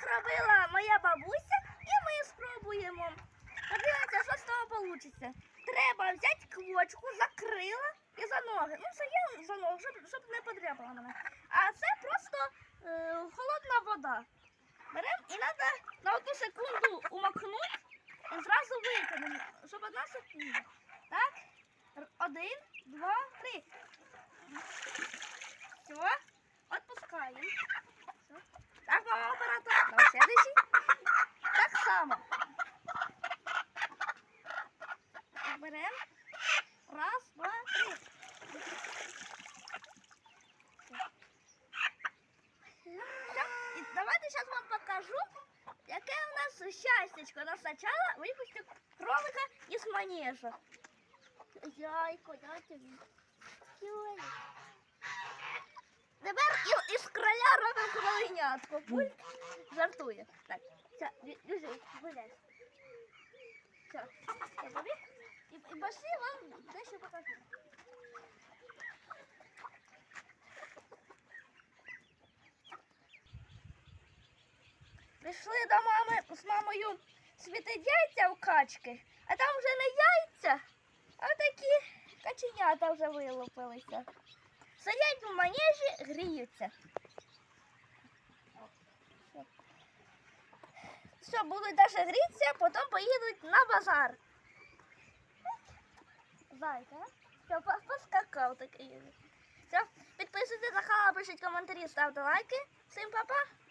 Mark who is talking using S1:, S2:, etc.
S1: зробила моя бабуся, і ми спробуємо. Подивимося, що з того вийде. Треба взяти квочку, закрила і за ноги. Ну, це я за ноги, щоб, щоб не подряпала мене. А це просто е, холодна вода. Беремо і треба на одну секунду умокнути і зразу викинемо, щоб одна секунда. Так? Один, два, три. Все. Отпускаємо. Все. Так, мама оператор. На следующий. Так само. Беремо. Раз, два, три. Давайте зараз вам покажу, яке у нас щастячко. На спочатку випустив кролика із манежа. Яйко, дайте мені. Йой. Тепер і- із кроля робимо кроленятко. Пульт жартує. Так, все, гуляй. Все, я побіг. І, і пошли вам дещо покажу. Прийшли до мами з мамою світить яйця в качки, а там вже не яйця, а такі каченята вже вилупилися. Сидять в манежі, гріються. Все, будуть навіть грітися, потім поїдуть на базар. Зайка? Все, поскакав такий. Все, підписуйтесь на канал, пишіть коментарі, ставте лайки. Всім па-па!